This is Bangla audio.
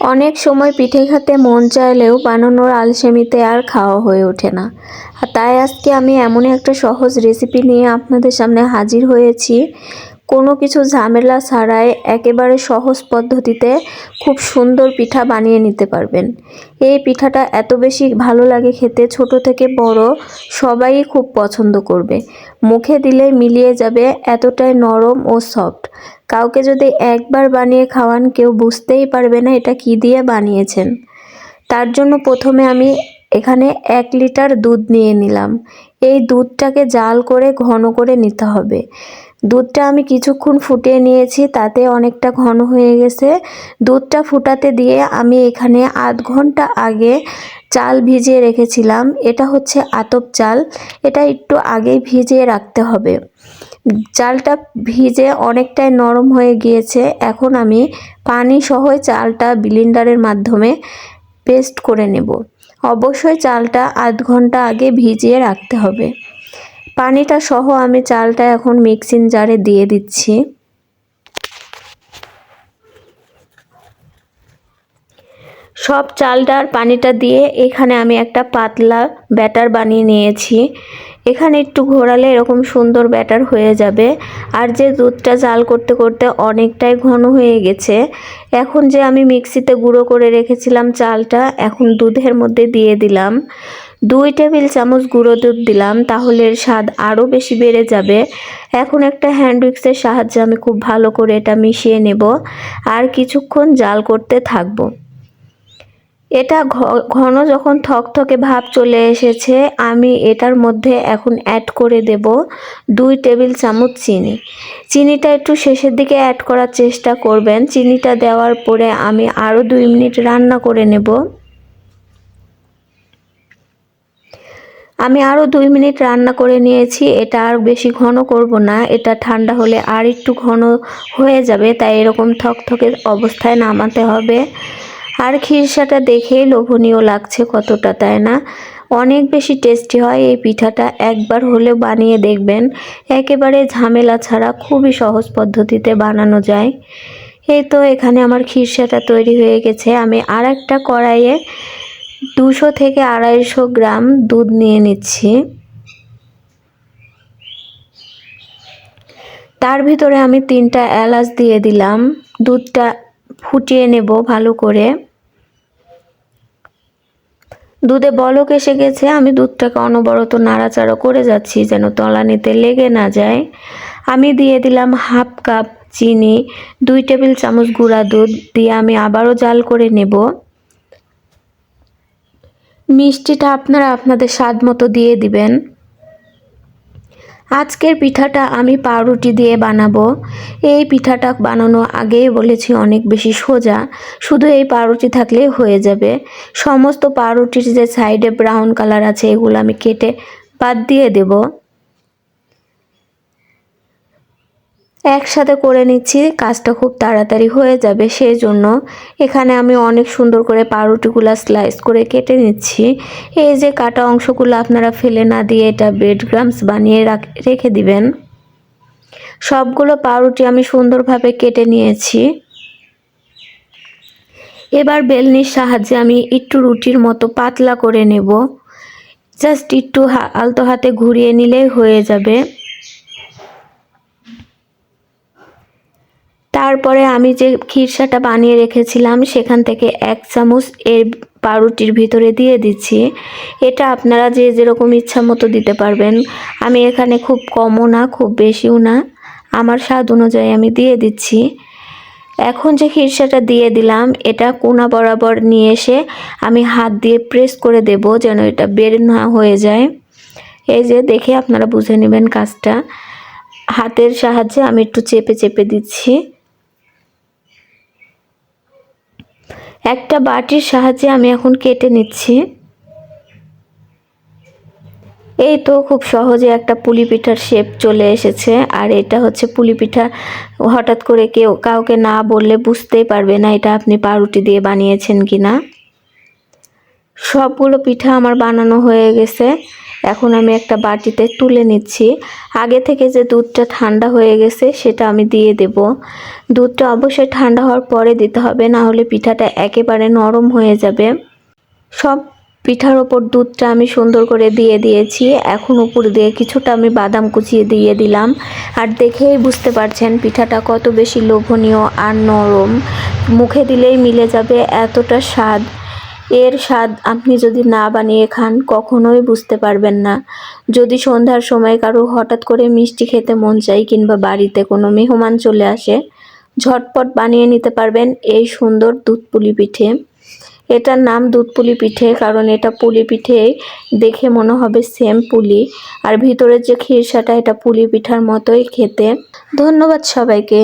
অনেক সময় পিঠে খেতে মন চাইলেও বানানোর আলসেমিতে আর খাওয়া হয়ে ওঠে না। আর তাই আজকে আমি এমন একটা সহজ রেসিপি নিয়ে আপনাদের সামনে হাজির হয়েছি। কোনো কিছু ঝামেলা ছাড়াই একেবারে সহজ পদ্ধতিতে খুব সুন্দর পিঠা বানিয়ে নিতে পারবেন। এই পিঠাটা এত বেশি ভালো লাগে খেতে, ছোট থেকে বড়, সবাই খুব পছন্দ করবে। মুখে দিলে মিলিয়ে যাবে এতটাই নরম ও সফট কাউকে যদি একবার বানিয়ে খাওয়ান, কেউ বুঝতেই পারবে না এটা কি দিয়ে বানিয়েছেন। তার জন্য প্রথমে আমি এখানে এক লিটার দুধ নিয়ে নিলাম। এই দুধটাকে জাল করে ঘন করে নিতে হবে। দুধটা আমি কিছুক্ষণ ফুটিয়ে নিয়েছি, তাতে অনেকটা ঘন হয়ে গেছে। দুধটা ফুটাতে দিয়ে আমি এখানে আধ ঘণ্টা আগে চাল ভিজিয়ে রেখেছিলাম। এটা হচ্ছে আতপ চাল। এটা একটু আগেই ভিজিয়ে রাখতে হবে। চালটা ভিজে অনেকটাই নরম হয়ে গিয়েছে। এখন আমি পানি সহ চালটা ব্লিন্ডারের মাধ্যমে পেস্ট করে নেব। অবশ্যই চালটা আধ ঘণ্টা আগে ভিজিয়ে রাখতে হবে। পানিটা সহ আমি চালটা এখন মিক্সিং জারে দিয়ে দিচ্ছি। সব চালটার পানিটা দিয়ে এখানে আমি একটা পাতলা ব্যাটার বানিয়ে নিয়েছি। এখানে একটু ঘোরালে এরকম সুন্দর ব্যাটার হয়ে যাবে। আর যে দুধটা জাল করতে করতে অনেকটাই ঘন হয়ে গেছে, এখন যে আমি মিক্সিতে গুঁড়ো করে রেখেছিলাম চালটা, এখন দুধের মধ্যে দিয়ে দিলাম। দুই টেবিল চামচ গুঁড়ো দুধ দিলাম, তাহলে এর স্বাদ আরও বেশি বেড়ে যাবে। এখন একটা হ্যান্ড উইক্সের সাহায্যে আমি খুব ভালো করে এটা মিশিয়ে নেব। আর কিছুক্ষণ জাল করতে থাকব। এটা ঘন যখন থকথকে ভাব চলে এসেছে, আমি এটার মধ্যে এখন অ্যাড করে দেব দুই টেবিল চামচ চিনি। চিনিটা একটু শেষের দিকে অ্যাড করার চেষ্টা করবেন। চিনিটা দেওয়ার পরে আমি আরও দুই মিনিট রান্না করে নেব। আমি আরও দুই মিনিট রান্না করে নিয়েছি। এটা আর বেশি ঘন করব না। এটা ঠান্ডা হলে আর একটু ঘন হয়ে যাবে, তাই এরকম থকথকে অবস্থায় নামাতে হবে। আর খিরসাটা দেখেই লোভনীয় লাগছে কতটা, তাই না? অনেক বেশি টেস্টি হয় এই পিঠাটা, একবার হলেও বানিয়ে দেখবেন। একেবারে ঝামেলা ছাড়া খুবই সহজ পদ্ধতিতে বানানো যায়। এই তো এখানে আমার খিরসাটা তৈরি হয়ে গেছে। আমি আর একটা কড়াইয়ে দুশো থেকে আড়াইশো গ্রাম দুধ নিয়ে নিচ্ছি। তার ভিতরে আমি তিনটা এলাচ দিয়ে দিলাম। দুধটা ফুটিয়ে নেব ভালো করে। দুধে বলক এসে গেছে, আমি দুধটাকে অনবরত নাড়াচাড়া করে যাচ্ছি যেন তলানিতে লেগে না যায়। আমি দিয়ে দিলাম হাফ কাপ চিনি, দুই টেবিল চামচ গুঁড়া দুধ দিয়ে আমি আবারও জাল করে নেব। মিষ্টিটা আপনারা আপনাদের স্বাদ মতো দিয়ে দিবেন। আজকের পিঠাটা আমি পাউরুটি দিয়ে বানাবো। এই পিঠাটা বানানো আগেই বলেছি অনেক বেশি সোজা। শুধু এই পাউরুটি থাকলে হয়ে যাবে। সমস্ত পাউরুটির যে সাইডে ব্রাউন কালার আছে, এগুলো আমি কেটে বাদ দিয়ে দেবো। একসাথে করে নিচ্ছি, কাজটা খুব তাড়াতাড়ি হয়ে যাবে সেই জন্য এখানে আমি অনেক সুন্দর করে পাউরুটিগুলো স্লাইস করে কেটে নিচ্ছি। এই যে কাটা অংশগুলো আপনারা ফেলে না দিয়ে এটা ব্রেড গ্রামস বানিয়ে রেখে দিবেন। সবগুলো পাউরুটি আমি সুন্দরভাবে কেটে নিয়েছি। এবার বেলনির সাহায্যে আমি একটু রুটির মতো পাতলা করে নেব। জাস্ট একটু আলতো হাতে ঘুরিয়ে নিলেই হয়ে যাবে। তারপরে আমি যে খিরসাটা বানিয়ে রেখেছিলাম, সেখান থেকে এক চামচ এর পাউরুটির ভিতরে দিয়ে দিচ্ছি। এটা আপনারা যে যেরকম ইচ্ছা মতো দিতে পারবেন। আমি এখানে খুব কমও না, খুব বেশিও না। আমার স্বাদ অনুযায়ী আমি দিয়ে দিচ্ছি। এখন যে খিরসাটা দিয়ে দিলাম, এটা কোনা বরাবর নিয়ে এসে আমি হাত দিয়ে প্রেস করে দেব যেন এটা বের না হয়ে যায়। এই যে দেখে আপনারা বুঝে নেবেন কাজটা। হাতের সাহায্যে আমি একটু চেপে চেপে দিচ্ছি। একটা বাটির সাহায্যে আমি এখন কেটে নিচ্ছি। এই তো খুব সহজে একটা পুলি পিঠার শেপ চলে এসেছে, আর এটা হচ্ছে পুলি পিঠা হঠাৎ করে কেউ কাউকে না বললে বুঝতেই পারবে না এটা আপনি পাউরুটি দিয়ে বানিয়েছেন কি না সবগুলো পিঠা আমার বানানো হয়ে গেছে। এখন আমি একটা বাটিতে তুলে নিচ্ছি। আগে থেকে যে দুধটা ঠান্ডা হয়ে গেছে, সেটা আমি দিয়ে দেব। দুধটা অবশ্যই ঠান্ডা হওয়ার পরে দিতে হবে, না হলে পিঠাটা একেবারে নরম হয়ে যাবে। সব পিঠার ওপর দুধটা আমি সুন্দর করে দিয়ে দিয়েছি। এখন উপর দিয়ে কিছুটা আমি বাদাম কুচিয়ে দিয়ে দিলাম। আর দেখেই বুঝতে পারছেন, পিঠাটা কত বেশি লোভনীয় আর নরম। মুখে দিলেই মিলে যাবে, এতটা স্বাদ। এর স্বাদ আপনি যদি না বানিয়ে খান, কখনোই বুঝতে পারবেন না। যদি সন্ধ্যার সময় কারও হঠাৎ করে মিষ্টি খেতে মন চাই কিংবা বাড়িতে কোনো মেহমান চলে আসে, ঝটপট বানিয়ে নিতে পারবেন এই সুন্দর দুধ পুলি পিঠে। এটার নাম দুধ পুলি পিঠে কারণ এটা পুলি পিঠে দেখে মনে হবে সেম পুলি। আর ভিতরের যে খিরসাটা এটা পুলি পিঠার মতোই খেতে। ধন্যবাদ সবাইকে।